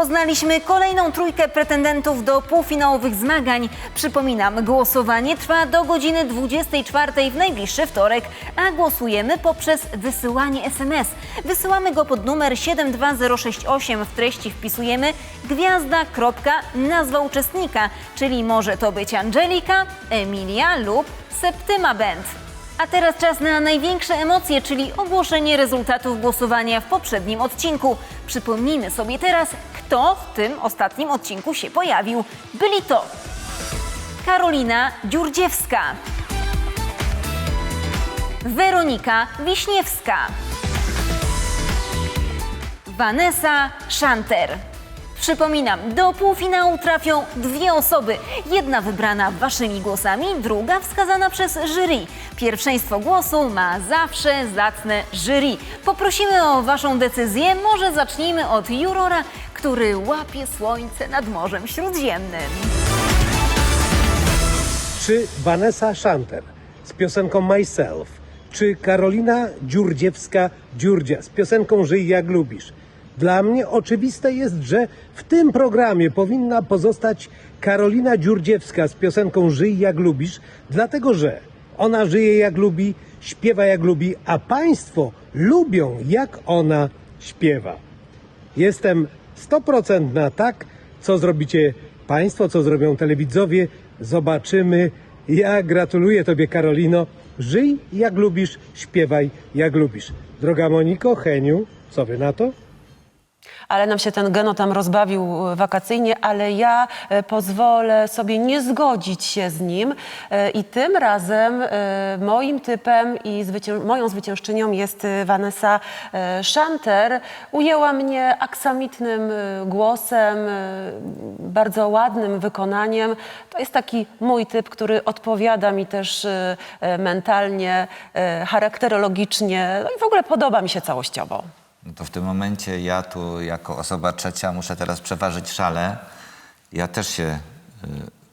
Poznaliśmy kolejną trójkę pretendentów do półfinałowych zmagań. Przypominam, głosowanie trwa do godziny 24 w najbliższy wtorek, a głosujemy poprzez wysyłanie SMS. Wysyłamy go pod numer 72068. W treści wpisujemy gwiazda, kropka, nazwa uczestnika, czyli może to być Angelika, Emilia lub Septyma Band. A teraz czas na największe emocje, czyli ogłoszenie rezultatów głosowania w poprzednim odcinku. Przypomnijmy sobie teraz, kto w tym ostatnim odcinku się pojawił. Byli to Karolina Dziurdziewska, Weronika Wiśniewska, Vanessa Szanter. Przypominam, do półfinału trafią dwie osoby. Jedna wybrana waszymi głosami, druga wskazana przez jury. Pierwszeństwo głosu ma zawsze zacne jury. Poprosimy o waszą decyzję. Może zacznijmy od jurora, który łapie słońce nad Morzem Śródziemnym. Czy Vanessa Szanter z piosenką Myself, czy Karolina Dziurdziewska-Dziurdzia z piosenką Żyj jak lubisz. Dla mnie oczywiste jest, że w tym programie powinna pozostać Karolina Dziurdziewska z piosenką Żyj jak lubisz, dlatego że ona żyje jak lubi, śpiewa jak lubi, a państwo lubią jak ona śpiewa. Jestem 100% na tak, co zrobicie Państwo, co zrobią telewidzowie. Zobaczymy. Ja gratuluję Tobie, Karolino. Żyj jak lubisz, śpiewaj jak lubisz. Droga Moniko, Heniu, co Wy na to? Ale nam się ten geno tam rozbawił e, wakacyjnie, ale ja e, pozwolę sobie nie zgodzić się z nim e, i tym razem moim typem i zwycię moją zwyciężczynią jest Vanessa Szanter. Ujęła mnie aksamitnym głosem, bardzo ładnym wykonaniem. To jest taki mój typ, który odpowiada mi też mentalnie, charakterologicznie, no i w ogóle podoba mi się całościowo. No to w tym momencie ja tu jako osoba trzecia muszę teraz przeważyć szale. Ja też się y,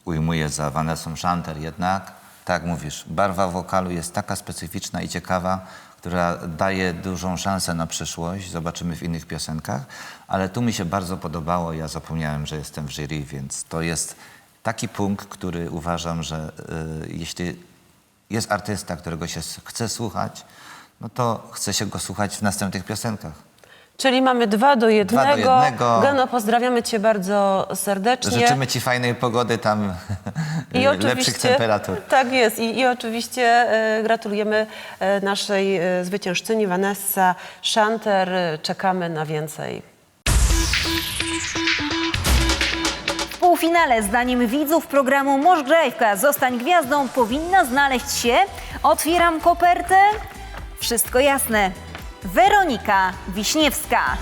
ujmuję za Vanessą Szanter, jednak tak mówisz, barwa wokalu jest taka specyficzna i ciekawa, która daje dużą szansę na przyszłość. Zobaczymy w innych piosenkach, ale tu mi się bardzo podobało. Ja zapomniałem, że jestem w jury, więc to jest taki punkt, który uważam, że y, jeśli jest artysta, którego się chce słuchać, no to chce się go słuchać w następnych piosenkach. Czyli mamy dwa do jednego. jednego. Gano, pozdrawiamy Cię bardzo serdecznie. Życzymy Ci fajnej pogody tam, I lepszych temperatur. Tak jest. I, i oczywiście e, gratulujemy e, naszej e, zwyciężczyni Vanessa Szanter. Czekamy na więcej. W półfinale, zdaniem widzów programu Moż Grajwka Zostań Gwiazdą powinna znaleźć się, otwieram kopertę, wszystko jasne, Weronika Wiśniewska.